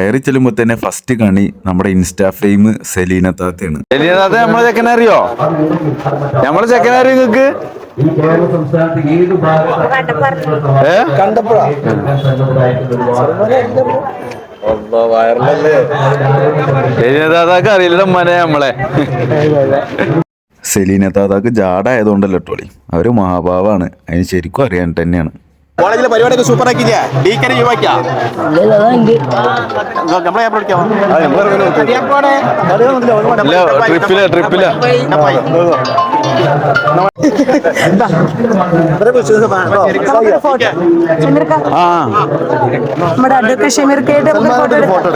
കയറി ചെല്ലുമ്പോ തന്നെ ഫസ്റ്റ് കണി നമ്മുടെ ഇൻസ്റ്റാ ഫെയിം സെലീന താത്തയാണ്. സെലീന താത്ത നമ്മളെ ചെക്കനെ അറിയോ നമ്മളെ ചെക്കനെ അറിയോ നിങ്ങക്ക് സെലീന താതാക്ക് അറിയില്ല ഉമ്മനെ നമ്മളെ. സെലീന താത്താക്ക് ജാട ആയതുകൊണ്ടല്ലോ ടോളി അവർ മഹാഭാവാണ്. അതിന് ശരിക്കും അറിയാൻ തന്നെയാണ്. കോളേജിലെ പരിപാടിയൊക്കെ സൂപ്പർ ആക്കിയില്ലേ ഡീക്കനെ യുവാക്കിയാ നമ്മളെ ഇല്ല ട്രിപ്പില്ല ട്രിപ്പില്ല ആ നമ്മുടെ അഡ്വക്കേറ്റ് ഷമീർക്കായിട്ട് ഫോട്ടോ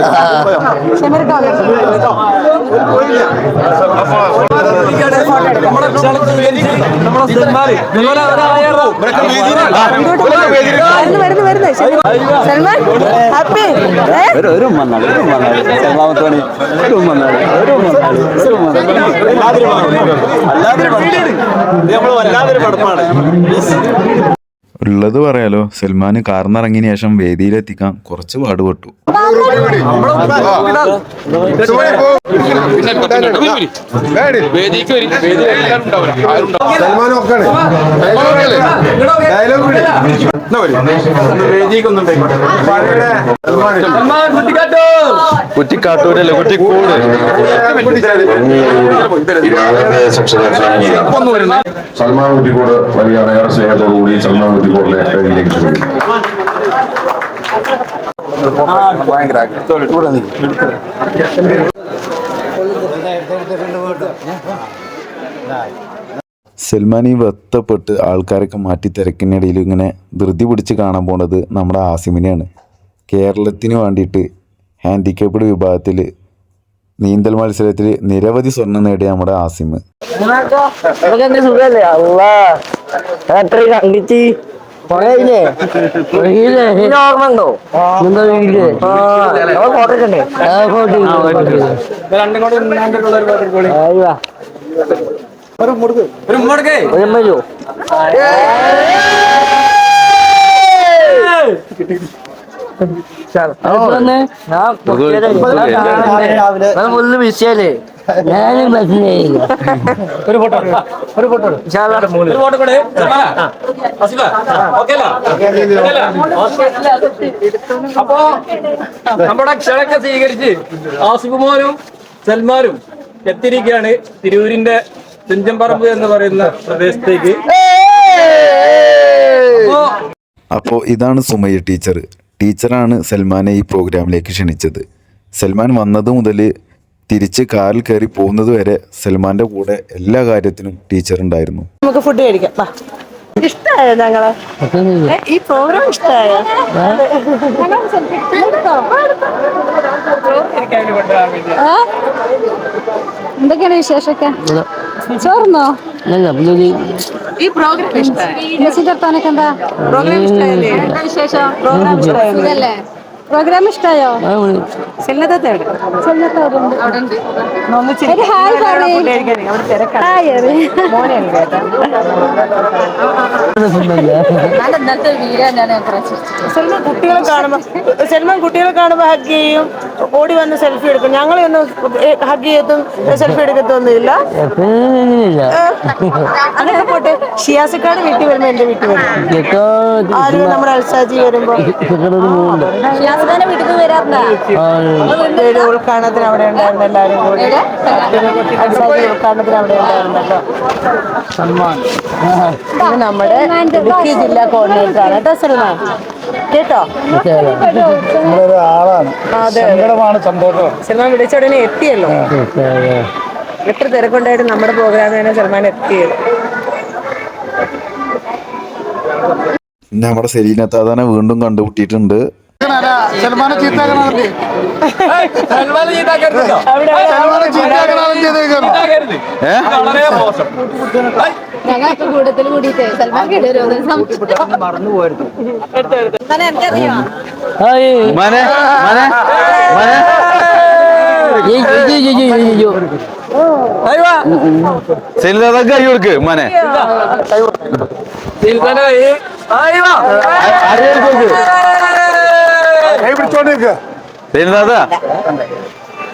വരുന്നു വരുന്നു വരുന്നു. സൽമാൻ ഹാപ്പി. ഒരു ഒരു ഉമ്മന്നാൾ ഒരു സൽമാമത്ത് പണി. ഒരു ഉമ്മന്നാൾ വല്ലാതൊരു പടപ്പാണ്. ഉള്ളത് പറയാലോ. സൽമാൻ കാർന്നിറങ്ങിയ ശേഷം വേദിയിലെത്തിക്കാൻ കുറച്ച് പാടുപെട്ടു. കുറ്റിക്കാട്ടൂരല്ലേ? കുറ്റിക്കൂട് സൽമാൻ കുറ്റിക്കോട് വലിയ ഏറെ സ്നേഹത്തോടുകൂടി സൽമാൻ കുറ്റിക്കോടിനെ ക്ഷണിക്കുന്നു സൽമാൻ ഈ വെത്തപ്പെട്ട് ആൾക്കാരൊക്കെ മാറ്റി തിരക്കിനിടയിൽ ഇങ്ങനെ ധൃതി പിടിച്ച് കാണാൻ പോണത് നമ്മുടെ ആസിമിനെയാണ്. കേരളത്തിന് വേണ്ടിയിട്ട് ഹാൻഡിക്കാപ്ഡ് വിഭാഗത്തിൽ നീന്തൽ മത്സരത്തിൽ നിരവധി സ്വർണം നേടിയ നമ്മുടെ ആസിം മുല്ല് ഫോട്ടോ എടുക്കണ്ടേ ഫോട്ടോ ഫുള്ള് വിഷയല്ലേ ഞാനും മനസ്സിലായില്ല ഒരു ഫോട്ടോ ഒരു ഫോട്ടോ ഒരു ഫോട്ടോ കൂടെ അപ്പോ നമ്മുടെ ക്ഷണൊക്കെ സ്വീകരിച്ച് ആസിഫുമോനും സൽമാനും എത്തിയിരിക്കുകയാണ് തിരൂരിന്റെ തുഞ്ചംപറമ്പ് എന്ന് പറയുന്ന പ്രദേശത്തേക്ക്. അപ്പോ അപ്പോൾ ഇതാണ് സുമയ്യ ടീച്ചർ ടീച്ചറാണ് സൽമാനെ ഈ പ്രോഗ്രാമിലേക്ക് ക്ഷണിച്ചത്. സൽമാൻ വന്നത് മുതൽ തിരിച്ച് കാറിൽ കയറി പോകുന്നത് വരെ സൽമാന്റെ കൂടെ എല്ലാ കാര്യത്തിനും ടീച്ചർ ഉണ്ടായിരുന്നു. നമുക്ക് ഫുഡ് കഴിക്കാം. വാ. ഇഷ്ടായോ ഞങ്ങളെ? ഏ, ഈ പ്രോഗ്രാം ഇഷ്ടായോ? ആ? എന്തൊക്കെയാണ് വിശേഷമൊക്കെ? ചോർന്നോ ഈ പ്രോഗ്രാം ഇഷ്ടായോ? മെസ്സി തർത്താനൊക്കെ എന്താ? പ്രോഗ്രാം ഇഷ്ടായല്ലേ എന്താ വിശേഷം? പ്രോഗ്രാം ഇഷ്ടായോ? സുഖല്ലേ? പ്രോഗ്രാം ഇഷ്ടായോ? സിനിമ കുട്ടികളെ കാണുമ്പോ സൽമാൻ കുട്ടികളെ കാണുമ്പോ ഹഗ് ചെയ്യും. ഓടി വന്ന് സെൽഫി എടുക്കും. ഞങ്ങളെ ഒന്നും ഹഗ് ചെയ്യത്തും സെൽഫി എടുക്കത്തൊന്നുമില്ല. അങ്ങനെ പോട്ടെ. ഷിയാസിക്കാട് വീട്ടിൽ വരുമ്പോ എന്റെ വീട്ടിൽ വരും. ആരും നമ്മുടെ അൽസാജി വരുമ്പോ. ഷിയാസുഖാന്റെ വീട്ടിൽ നിന്ന് വരാറുണ്ടാ? ഒരു ഉദ്ഘാടനത്തിന് അവിടെ ഉണ്ടായിരുന്നു എല്ലാരും കൂടി. ഉദ്ഘാടനത്തിന് അവിടെ ഉണ്ടായിരുന്നല്ലോ ഇത് നമ്മുടെ ഇടുക്കി ജില്ലാ കോർഡിനേറ്റർ ആണ്. കേട്ടോ സൽമാൻ കേട്ടോ? അതെ സൽമാൻ വിളിച്ച ഉടനെ എത്തിയല്ലോ. എത്ര തിരക്കുണ്ടായിട്ട് നമ്മുടെ പ്രോഗ്രാമിന് സൽമാൻ എത്തിയത്. നമ്മുടെ സെലീനത്താതനെ വീണ്ടും കണ്ടുമുട്ടിയിട്ടുണ്ട്. സൽമാനെ ചീത്താക്കരുതല്ലോ. ചീത്താക്കരുത്. വളരെ മോശം. ഞങ്ങളൊക്കെ കൂട്ടത്തിൽ കൂടിയിട്ട്. സൽമാൻ കേടുവരുമോ മനെ സെലിതാക്ക് കൈ കൊടുക്ക് മനെ കൊടുക്ക്? കൈ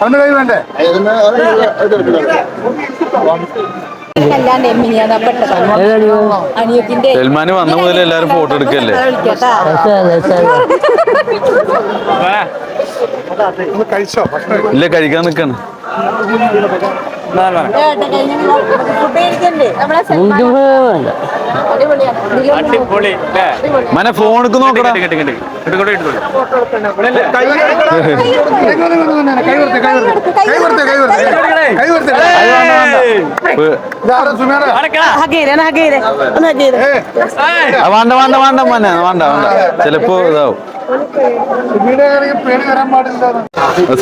അവന്റെ വേണ്ടേ? സൽമാന് വന്ന മുതൽ എല്ലാരും ഫോട്ടോ എടുക്കല്ലേ? ഇല്ല കഴിക്കാൻ നിക്കാണ്. ഫോണിക്ക് മനെ ഫോൺ എടുക്ക് നോക്കടാ. വേണ്ട വേണ്ട വേണ്ട മന വേണ്ട വേണ്ട. ചിലപ്പോ ഇതാവും.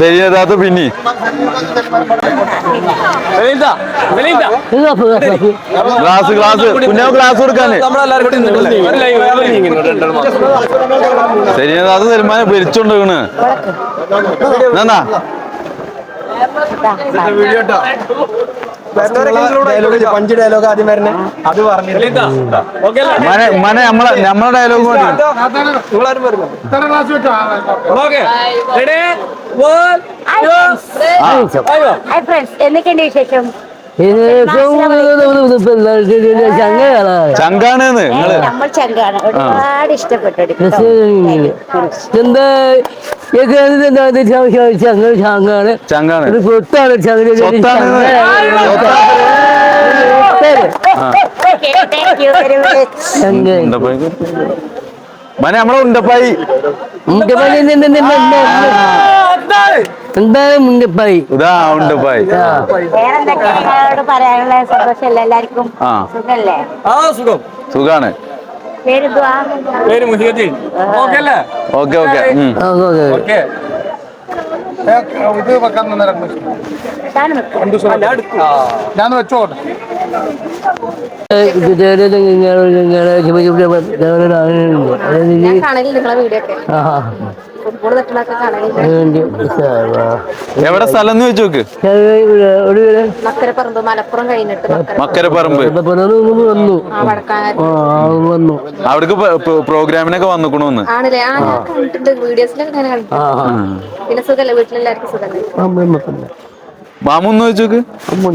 ശരിയതാത്ത പിന്നെ ഗ്ലാസ് ഗ്ലാസ്. പിന്നെ ഗ്ലാസ് കൊടുക്കാന്. ശരിയതാത്ത സൽമാനെ ഭരിച്ചോണ്ടിരിക്കണ് എന്നാ പഞ്ച് ഡയലോഗ് ആദ്യം വരണേ. അത് പറഞ്ഞു നമ്മളെ നമ്മളെ ഡയലോഗ് എന്തൊക്കെയുണ്ട് വിശേഷം? ചങ്കാണ്. ഒരുപാട് ഇഷ്ടപ്പെട്ടു എന്താ ചങ്ങ ചാങ്ങാണ് സ്വത്താണ് മനെ നമ്മളെ ഉണ്ടപ്പായി. എന്തായാലും മുണ്ടപ്പായി ഇതാ വേറെന്തൊക്കെ പറയാനുള്ള സന്തോഷം എല്ലാവർക്കും? സുഖല്ലേ ആ സുഖം. സുഖാണ്. പേര് മുഹിയുദ്ദീൻ. ഓക്കെ അല്ലേ? Okay okay. ഓക്കെ. ഇത് വെക്കാൻ. ഞാൻ വെച്ചോട്ടെ. നിങ്ങളെ വീഡിയോ എവിടെ സ്ഥലം എന്ന് വെച്ച് നോക്ക്. മക്കരപ്പറമ്പ് മലപ്പുറം കഴിഞ്ഞിട്ട് മക്കര മക്കരപ്പറമ്പ് വന്നു. വന്നു. അവിടേക്ക് പ്രോഗ്രാമിനൊക്കെ വന്നിക്കണു ഒന്ന് ആണല്ലേ? ആ ഞാൻ കണ്ടിട്ടുണ്ട് വീഡിയോസിലൊക്കെ ഞാൻ കണ്ടിട്ടുണ്ട് പിന്നെ സുഖല്ലേ? വീട്ടിലെല്ലാവർക്കും സുഖല്ലേ?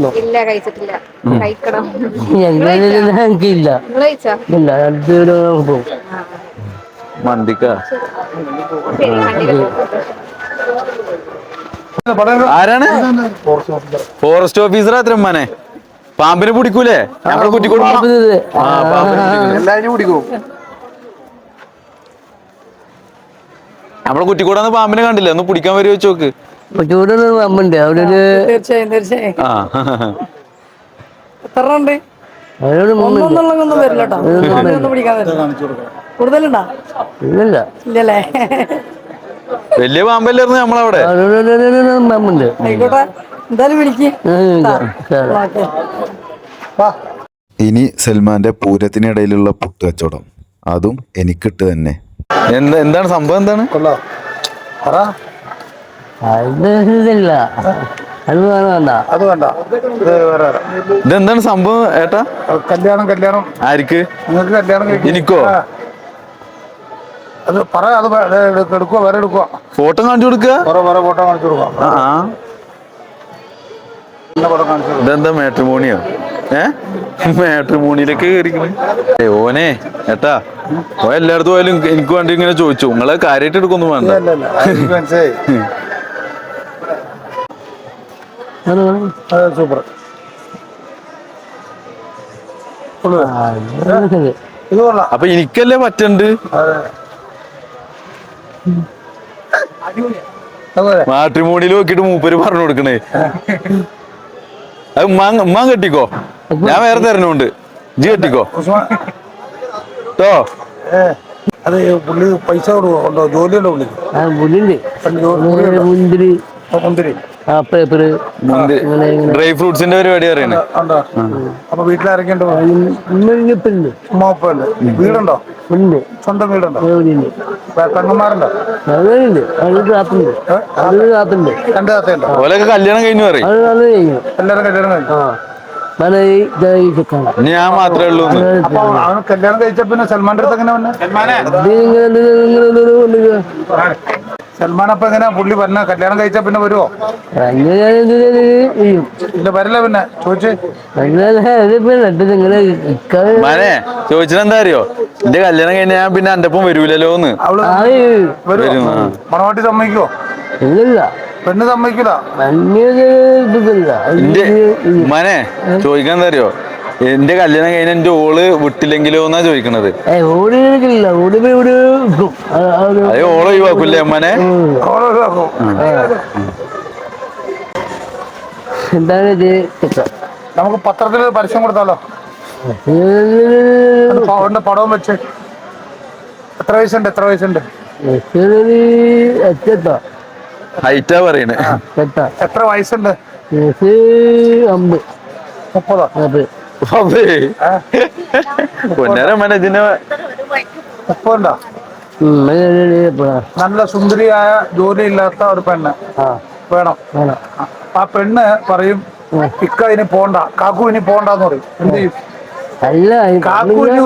നോക്ക്. ഇല്ല കഴിച്ചിട്ടില്ല. കഴിക്കണം. ഇല്ല പോകും. മന്തിക്ക. ആരാണ്? ഫോറസ്റ്റ് ഓഫീസർ അത്ര മനെ പാമ്പിനെ പിടിക്കൂലേ? നമ്മളെ കുറ്റിക്കോട് ആ പാമ്പിനെ എല്ലാവരും കുടിക്കും നമ്മളെ കുറ്റിക്കൂടാന്ന് പാമ്പിനെ കണ്ടില്ല? ഒന്ന് പിടിക്കാൻ വരുമോ വെച്ചോക്ക് പാമ്പുണ്ട്. അമ്മുണ്ട് അവിടെ ഒരു തീർച്ചയായും തീർച്ചയായും. ആ. എത്ര ഉണ്ട്? ഒന്നൊന്നും മുമ്പുണ്ട് ഒന്നും വരില്ല കേട്ടോ. പിടിക്കാൻ വരില്ല. കൂടുതലുണ്ടോ? ഇല്ലല്ല. ഇല്ലല്ലേ? വലിയ പാമ്പല്ലായിരുന്നു നമ്മളവിടെ. അമ്മുണ്ട് ആയിക്കോട്ടെ. എന്തായാലും വിളിക്ക്. ഇനി സൽമാന്റെ പൂരത്തിനിടയിലുള്ള പുട്ട് കച്ചവടം. അതും എനിക്കിട്ട് തന്നെ. എന്താ എന്താണ് സംഭവം എന്താണ്. ഇതെന്താണ് സംഭവം ഏട്ടാ? കല്യാണം കല്യാണം. ആർക്ക്? നിങ്ങൾക്ക് കല്യാണം എനിക്കോ? അത് പറ അത് എടുക്കുക വേറെ എടുക്കുക ഫോട്ടോ കാണിച്ചു കൊടുക്കുക? വേറെ വേറെ ഫോട്ടോ കാണിച്ചു കൊടുക്കുക ആ ഇതെന്താ മാട്രിമോണിയോ? ഏ? മാട്രിമോണിയിലൊക്കെ കയറിക്കണേ ഓനെ ഏട്ടാ ഓ എല്ലായിടത്തും പോയാലും എനിക്ക് വേണ്ടി ഇങ്ങനെ ചോദിച്ചു. നിങ്ങളെ കാര്യമായിട്ട് എടുക്കൊന്നും വേണ്ട. സൂപ്പർ. അപ്പൊ എനിക്കല്ലേ പറ്റണ്ട്? മാട്രിമോണിയിൽ നോക്കിട്ട് മൂപ്പര് പറഞ്ഞു കൊടുക്കണേ. അത് മാങ്ങ ഉമ്മാ കെട്ടിക്കോ. ഞാൻ വേറെ തരണുണ്ട് ജി കെട്ടിക്കോ. ട്ടോ. അതെ പുള്ളി പൈസ കൊടുക്കോ ജോലിയല്ലോ പുള്ളി മുന്തിരി. മുന്തിരി. ഡ്രൈ ഫ്രൂട്ട്സിന്റെ പരിപാടി അപ്പൊ ഉമ്മാപ്പല്ലേ വീടുണ്ടോ? ഉണ്ട്. സ്വന്തം വീടുണ്ടോ? പെങ്ങന്മാരുണ്ടോ? രണ്ട് താത്തയുണ്ടോ ഓലൊക്കെ കല്യാണം കഴിഞ്ഞു പറയും. എല്ലാവരും കല്യാണം കഴിഞ്ഞു. നല്ല ഇതായി ചെക്കാണ് ഇനി ഞാൻ മാത്രമേ ഉള്ളൂ എന്ന്. അപ്പൊ അവൻ കല്യാണം കഴിച്ച പിന്നെ സൽമാന്റെ അടുത്ത് എങ്ങനെ വന്നെ? ഇത് ഇങ്ങനെ ഇത് ഇങ്ങനെ ഇത് കൊണ്ടുവരിക. സൽമാൻ അപ്പൊ എങ്ങനെയാ പുള്ളി വരണ? കല്യാണം കഴിച്ചാ പിന്നെ വരുമോ അങ്ങനെ ചെയ്യും? ഇല്ല വരില്ല പിന്നെ. ചോദിച്ചേ. മനെ ചോദിച്ചെന്താ അറിയോ? എന്റെ കല്യാണം കഴിഞ്ഞാ ഞാൻ പിന്നെ എന്റെ ഒപ്പം വരൂലല്ലോ എന്ന് അവൾ വരും. മണവാട്ടി സമ്മതിക്കോ ഇല്ല പെണ്ണ് സമ്മതിക്കൂല? മഞ്ഞില്ല എന്റെ മനെ ചോദിക്കാൻ തരോ അറിയോ എന്റെ കല്യാണം കഴിഞ്ഞ എന്റെ ഓൾ വിട്ടില്ലെങ്കിലോ എന്നാ ചോദിക്കണത്? അത് ഓൾ ഒഴിവാക്കൂല്ലേ അമ്മനെ നമുക്ക് പത്രത്തിൽ പരസ്യം കൊടുത്താലോ? പടവും വെച്ച്. എത്ര വയസ്സുണ്ട്? എത്ര വയസ്സുണ്ട്? ഹൈറ്റാ പറയണേ. എത്ര വയസ്സുണ്ട്? മുപ്പതോ? പൊന്നേരം മനെ ഇതിനെ മുപ്പതുണ്ടോ നല്ല സുന്ദരിയായ ജോലിയില്ലാത്ത ഒരു പെണ്ണ്. ആ, വേണം. ആ പെണ്ണ് പറയും ഇക്ക ഇനി പോണ്ട കാക്കു ഇനി പോണ്ടെന്ന് പറയും. എന്ത് ചെയ്യും? കാക്കു ഇനി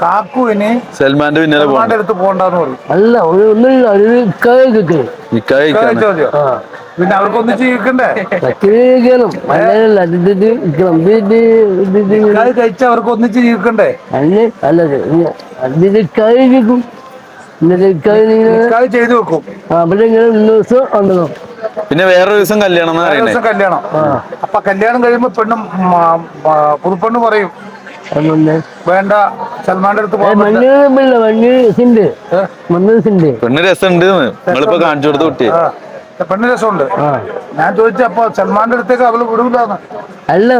കാക്കു ഇനി സൽമാന്റെ പിന്നാലെ പോകണം സൽമാന്റെ അടുത്ത് പോണ്ടെന്ന് പറയും. അല്ല ഒരു ഒന്നുമില്ല ചോദ്യം പിന്നെ അവർക്കൊന്ന് ജീവിക്കണ്ടേ? കഴിച്ച അവർക്ക് ഒന്നിച്ച് ജീവിക്കണ്ടേ? അല്ല അല്ല അതിന്റെ ചെയ്തു വെക്കും. അവിടെ ഇങ്ങനെ മൂന്ന് ദിവസം ഉണ്ടല്ലോ പിന്നെ വേറൊരു ദിവസം കല്യാണം ദിവസം കല്യാണം. അപ്പൊ കല്യാണം കഴിയുമ്പോ പെണ്ണും പുതുപ്പെണ്ണ് പറയും. വേണ്ട സൽമാന്റെ അടുത്ത് പെണ്ണ് രസമുണ്ട് നിങ്ങളിപ്പോ കാണിച്ചു കൊടുത്ത കുട്ടി ആ, പെണ്ണ് രസമുണ്ട് ഞാൻ ചോദിച്ചപ്പോ സൽമാന്റെ അടുത്തേക്ക് അവൾ വിടൂലെന്ന് അല്ല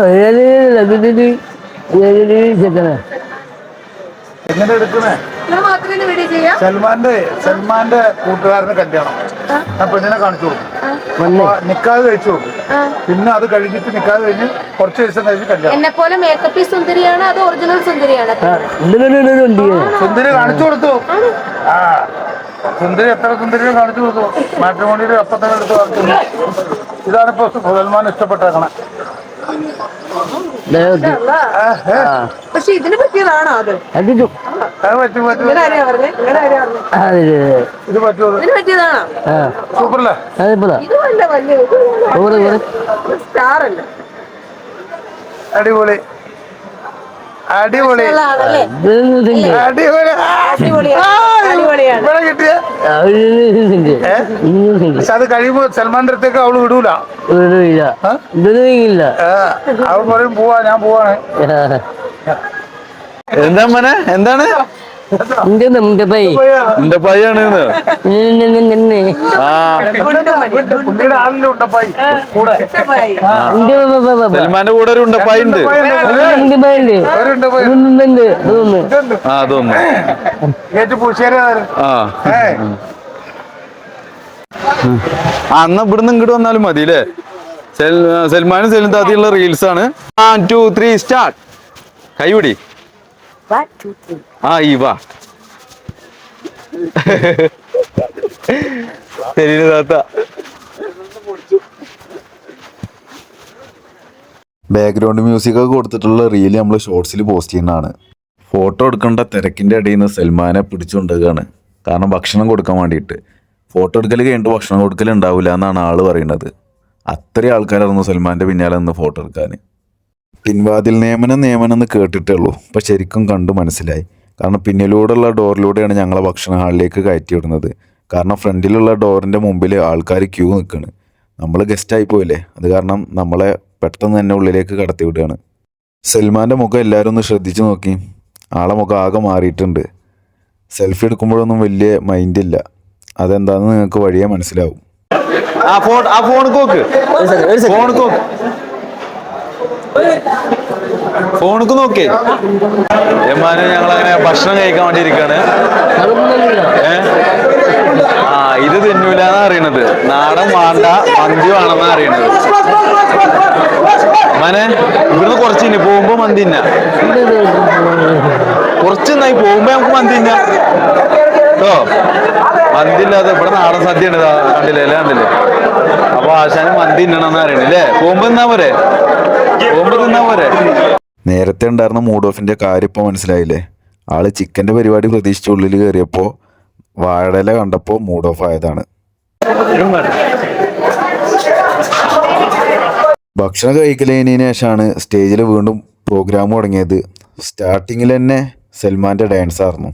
എങ്ങനെ ചെയ്യാം? സൽമാന്റെ സൽമാന്റെ കൂട്ടുകാരന് കല്യാണം. ഞാൻ പെണ്ണിനെ കാണിച്ചു കൊടുക്കും. നിക്കാതെ കഴിച്ചു കൊടുക്കും. പിന്നെ അത് കഴിഞ്ഞിട്ട് നിക്കാതെ കഴിഞ്ഞ് കുറച്ച് ദിവസം കഴിഞ്ഞ് കല്യാണം. എന്നെ പോലെ മേക്കപ്പ് സുന്ദരിയാണ് അത് ഒറിജിനൽ സുന്ദരിയാണ്. സുന്ദരി കാണിച്ചു കൊടുത്തു. ആ. സുന്ദരി എത്ര സുന്ദരിയെ കാണിച്ചു കൊടുത്തു. മാറ്റമോണിയുടെ അപ്പത്തന്നെ എടുത്ത്. കാണിച്ചു ഇതാണ് ഇപ്പൊ സൽമാൻ ഇഷ്ടപ്പെട്ടേക്കണേ. പക്ഷെ ഇതിനെ പറ്റിയതാണോ അത്? ഇത്. പറ്റിയതാണോ? ആ. സിണ്ട് പക്ഷെ അത് കഴിയുമ്പോ സൽമാന്റെ അടുത്തേക്ക് അവൾ വിടൂല. വിടൂല. ഇല്ല ഇതൊന്നും ഇല്ല ഏ, അവൾ പറയും പോവാ ഞാൻ പോവാണ്. എന്താ മോനെ? എന്താണ്? പൈ? സൽമാന്റെ കൂടെ ഒരു ഉണ്ടപ്പായി ഉണ്ട്. ആ അതൊന്ന് ഏറ്റു ആ. ഏ. ഇവിടുന്ന് ഇങ്ങോട്ട് വന്നാലും മതി അല്ലേ സൽമാനും താത്തിയുള്ള റീൽസ് ആണ്. വൺ ടു ത്രീ സ്റ്റാർട്ട് കൈപിടി താത്ത. ബാക്ക്ഗ്രൗണ്ട് മ്യൂസിക് ഒക്കെ കൊടുത്തിട്ടുള്ള റീൽ നമ്മൾ ഷോർട്സിൽ പോസ്റ്റ് ചെയ്യുന്നതാണ്. ഫോട്ടോ എടുക്കേണ്ട തിരക്കിന്റെ ഇടയിൽ നിന്ന് സൽമാനെ പിടിച്ചുകൊണ്ടുകയാണ് കാരണം ഭക്ഷണം കൊടുക്കാൻ വേണ്ടിയിട്ട്. ഫോട്ടോ എടുക്കൽ കഴിഞ്ഞിട്ട് ഭക്ഷണം കൊടുക്കൽ ഉണ്ടാവില്ല എന്നാണ് ആൾ പറയുന്നത്. അത്രയും ആൾക്കാരായിരുന്നു സൽമാന്റെ പിന്നാലെ നിന്ന് ഫോട്ടോ എടുക്കാൻ പിൻവാതിൽ നിയമനം നിയമനം എന്ന് കേട്ടിട്ടേ ഉള്ളൂ അപ്പം ശരിക്കും കണ്ടു മനസ്സിലായി. കാരണം പിന്നിലൂടെയുള്ള ഡോറിലൂടെയാണ് ഞങ്ങളെ ഭക്ഷണ ഹാളിലേക്ക് കയറ്റി വിടുന്നത് കാരണം ഫ്രണ്ടിലുള്ള ഡോറിന്റെ മുമ്പിൽ ആൾക്കാർ ക്യൂ നിൽക്കുകയാണ് നമ്മൾ ഗസ്റ്റായി പോയില്ലേ? അത് കാരണം നമ്മളെ പെട്ടെന്ന് തന്നെ ഉള്ളിലേക്ക് കടത്തി വിടുകയാണ് സൽമാന്റെ മുഖം എല്ലാവരും ഒന്ന് ശ്രദ്ധിച്ചു നോക്കി. ആളെ മുഖം ആകെ മാറിയിട്ടുണ്ട്. സെൽഫി എടുക്കുമ്പോഴൊന്നും വലിയ മൈൻഡ് ഇല്ല. അതെന്താണെന്ന് നിങ്ങൾക്ക് വഴിയേ മനസ്സിലാവും. ആ ഫോൺ ആ ഫോൺ കോക്ക് ഫോൺ കോക്ക് ഫോണിക്ക് നോക്കേ. എമ്മാന് ഞങ്ങൾ അങ്ങനെ ഭക്ഷണം കഴിക്കാൻ വേണ്ടി ഇരിക്കാണ് ആ ഇത് തിന്നൂലെന്നാ അറിയണത് നാടൻ വേണ്ട മന്തി വേണമെന്നാ അറിയണത് മനെ ഇവിടുന്ന് കുറച്ച് ഇനി പോകുമ്പോ മന്തി തിന്നാ. കുറച്ച് നന്നായി പോകുമ്പോ നമുക്ക് മന്തി തിന്നാ. കേട്ടോ? മന്തി ഇല്ലാതെ ഇവിടെ നാടൻ സദ്യയാണ് കണ്ടില്ലേ അല്ലേ കണ്ടില്ലേ? അപ്പൊ ആശാന് മന്തി തിന്നണമെന്ന് അറിയണില്ലേ പോകുമ്പോ തിന്നാ പോരെ? പോകുമ്പോ തിന്നാ പോരെ? നേരത്തെ ഉണ്ടായിരുന്ന മൂഡ് ഓഫിന്റെ കാര്യം ഇപ്പോൾ മനസ്സിലായില്ലേ? ആൾ ചിക്കന്റെ പരിപാടി പ്രതീക്ഷിച്ച ഉള്ളിൽ കയറിയപ്പോൾ വാഴല കണ്ടപ്പോൾ മൂഡ് ഓഫ് ആയതാണ്. ഭക്ഷണം കഴിക്കലതിന് ശേഷമാണ് സ്റ്റേജിൽ വീണ്ടും പ്രോഗ്രാം തുടങ്ങിയത്. സ്റ്റാർട്ടിങ്ങിൽ തന്നെ സൽമാന്റെ ഡാൻസ് ആയിരുന്നു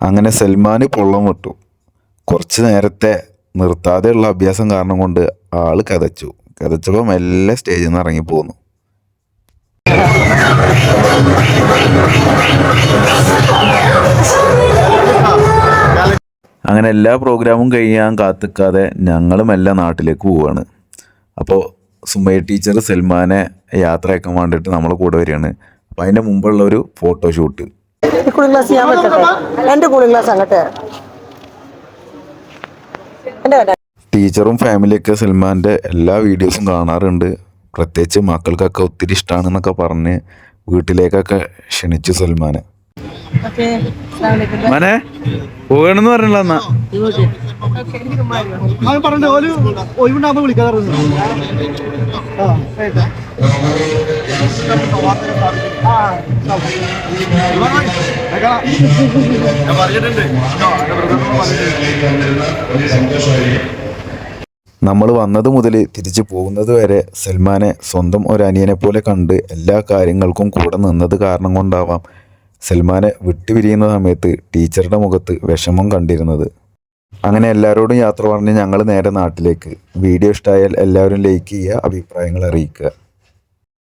അങ്ങനെ സൽമാന് പൊള്ളം വിട്ടു. കുറച്ച് നേരത്തെ നിർത്താതെയുള്ള അഭ്യാസം കാരണം കൊണ്ട് ആൾ കതച്ചു. കതച്ചപ്പോൾ മെല്ലെ സ്റ്റേജിൽ നിന്ന് ഇറങ്ങി പോന്നു. അങ്ങനെ എല്ലാ പ്രോഗ്രാമും കഴിയാൻ കാത്തിക്കാതെ ഞങ്ങളും എല്ലാം നാട്ടിലേക്ക് പോവുകയാണ് അപ്പോൾ സുമയ ടീച്ചർ സൽമാനെ യാത്രയാക്കാൻ വേണ്ടിയിട്ട് നമ്മൾ കൂടെ വരികയാണ്. അപ്പം അതിന്റെ മുമ്പുള്ള ഒരു ഫോട്ടോഷൂട്ട് കൂളിംഗ് ഗ്ലാസ് ഞാൻ എന്റെ കൂളിംഗ് ഗ്ലാസ് അങ്ങോട്ട് ടീച്ചറും ഫാമിലിയൊക്കെ സൽമാന്റെ എല്ലാ വീഡിയോസും കാണാറുണ്ട്. പ്രത്യേകിച്ച് മക്കൾക്കൊക്കെ ഒത്തിരി ഇഷ്ടമാണെന്നൊക്കെ പറഞ്ഞ് വീട്ടിലേക്കൊക്കെ ക്ഷണിച്ചു സൽമാനെ. മനെ പോകണമെന്ന് പറഞ്ഞില്ല എന്നാ. പറഞ്ഞു ഒരു വിളിക്കാറുണ്ട് നമ്മൾ വന്നത് മുതൽ തിരിച്ചു പോകുന്നത് വരെ സൽമാനെ സ്വന്തം ഒരു അനിയനെ പോലെ കണ്ട് എല്ലാ കാര്യങ്ങൾക്കും കൂടെ നിന്നത് കാരണം കൊണ്ടാവാം സൽമാനെ വിട്ടുപിരിയുന്ന സമയത്ത് ടീച്ചറുടെ മുഖത്ത് വിഷമം കണ്ടിരുന്നത്. അങ്ങനെ എല്ലാവരോടും യാത്ര പറഞ്ഞ് ഞങ്ങൾ നേരെ നാട്ടിലേക്ക്. വീഡിയോ ഇഷ്ടമായാൽ എല്ലാവരും ലൈക്ക് ചെയ്യുക അഭിപ്രായങ്ങൾ അറിയിക്കുക.